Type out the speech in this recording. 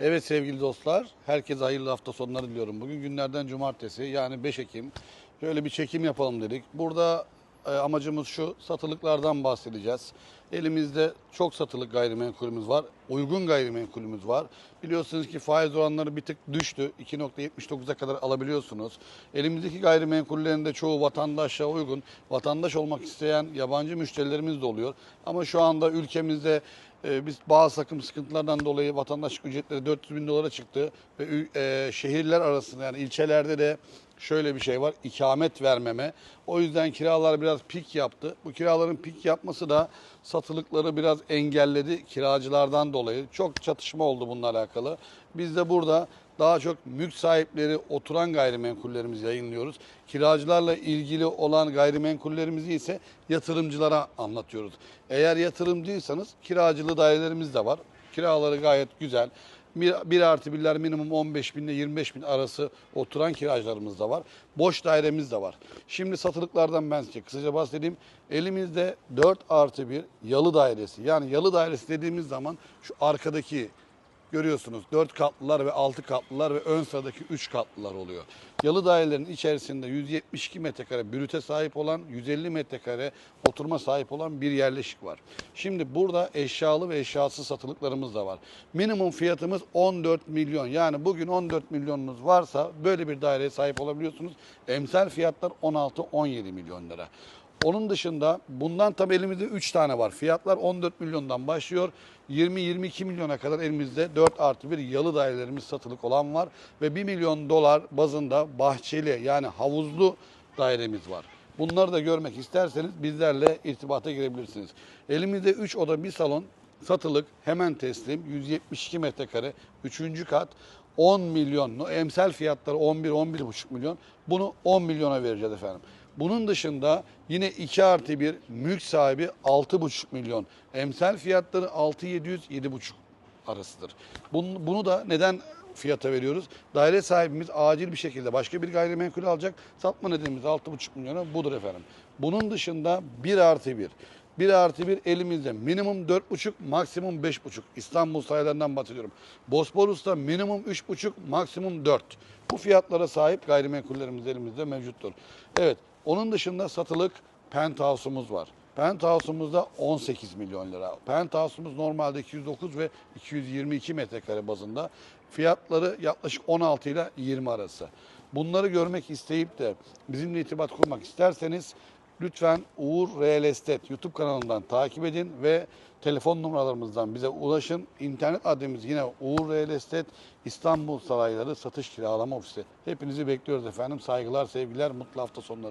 Evet sevgili dostlar, herkese hayırlı hafta sonları diliyorum. Bugün günlerden cumartesi yani 5 Ekim. Şöyle bir çekim yapalım dedik. Burada e, amacımız şu, satılıklardan bahsedeceğiz. Elimizde çok satılık gayrimenkulümüz var, uygun gayrimenkulümüz var. Biliyorsunuz ki faiz oranları bir tık düştü. 2.79'a kadar alabiliyorsunuz. Elimizdeki gayrimenkullerin de çoğu vatandaşa uygun. Vatandaş olmak isteyen yabancı müşterilerimiz de oluyor. Ama şu anda ülkemizde ee, biz bazı takım sıkıntılardan dolayı vatandaşlık ücretleri 400 bin dolara çıktı ve e, şehirler arasında yani ilçelerde de şöyle bir şey var ikamet vermeme. O yüzden kiralar biraz pik yaptı. Bu kiraların pik yapması da satılıkları biraz engelledi kiracılardan dolayı. Çok çatışma oldu bununla alakalı. Biz de burada daha çok mülk sahipleri oturan gayrimenkullerimizi yayınlıyoruz. Kiracılarla ilgili olan gayrimenkullerimizi ise yatırımcılara anlatıyoruz. Eğer yatırımcıysanız kiracılı dairelerimiz de var. Kiraları gayet güzel. Bir, bir artı birler minimum 15 bin ile 25 bin arası oturan kiracılarımız da var. Boş dairemiz de var. Şimdi satılıklardan ben size kısaca bahsedeyim. Elimizde 4 artı 1 yalı dairesi. Yani yalı dairesi dediğimiz zaman şu arkadaki görüyorsunuz 4 katlılar ve 6 katlılar ve ön sıradaki 3 katlılar oluyor. Yalı dairelerin içerisinde 172 metrekare brüte sahip olan 150 metrekare oturma sahip olan bir yerleşik var. Şimdi burada eşyalı ve eşyasız satılıklarımız da var. Minimum fiyatımız 14 milyon. Yani bugün 14 milyonunuz varsa böyle bir daireye sahip olabiliyorsunuz. Emsal fiyatlar 16-17 milyon lira. Onun dışında bundan tabii elimizde 3 tane var. Fiyatlar 14 milyondan başlıyor. 20-22 milyona kadar elimizde 4 artı 1 yalı dairelerimiz satılık olan var. Ve 1 milyon dolar bazında bahçeli yani havuzlu dairemiz var. Bunları da görmek isterseniz bizlerle irtibata girebilirsiniz. Elimizde 3 oda bir salon satılık hemen teslim 172 metrekare 3. kat 10 milyon emsal fiyatları 11-11,5 milyon bunu 10 milyona vereceğiz efendim. Bunun dışında yine 2 artı 1 mülk sahibi 6,5 milyon. Emsal fiyatları 6-700-7,5 arasıdır. Bunu, bunu da neden fiyata veriyoruz? Daire sahibimiz acil bir şekilde başka bir gayrimenkul alacak. Satma nedenimiz 6,5 milyona budur efendim. Bunun dışında 1 artı 1. 1 artı 1 elimizde minimum 4,5 maksimum 5,5 İstanbul sayılarından bahsediyorum. Bosporus'ta minimum 3,5 maksimum 4. Bu fiyatlara sahip gayrimenkullerimiz elimizde mevcuttur. Evet onun dışında satılık penthouse'umuz var. Penthouse'umuzda 18 milyon lira. Penthouse'umuz normalde 209 ve 222 metrekare bazında. Fiyatları yaklaşık 16 ile 20 arası. Bunları görmek isteyip de bizimle irtibat kurmak isterseniz lütfen Uğur Real Estate YouTube kanalından takip edin ve telefon numaralarımızdan bize ulaşın. İnternet adresimiz yine Uğur Real Estate İstanbul Sarayları Satış Kiralama Ofisi. Hepinizi bekliyoruz efendim. Saygılar, sevgiler, mutlu hafta sonları.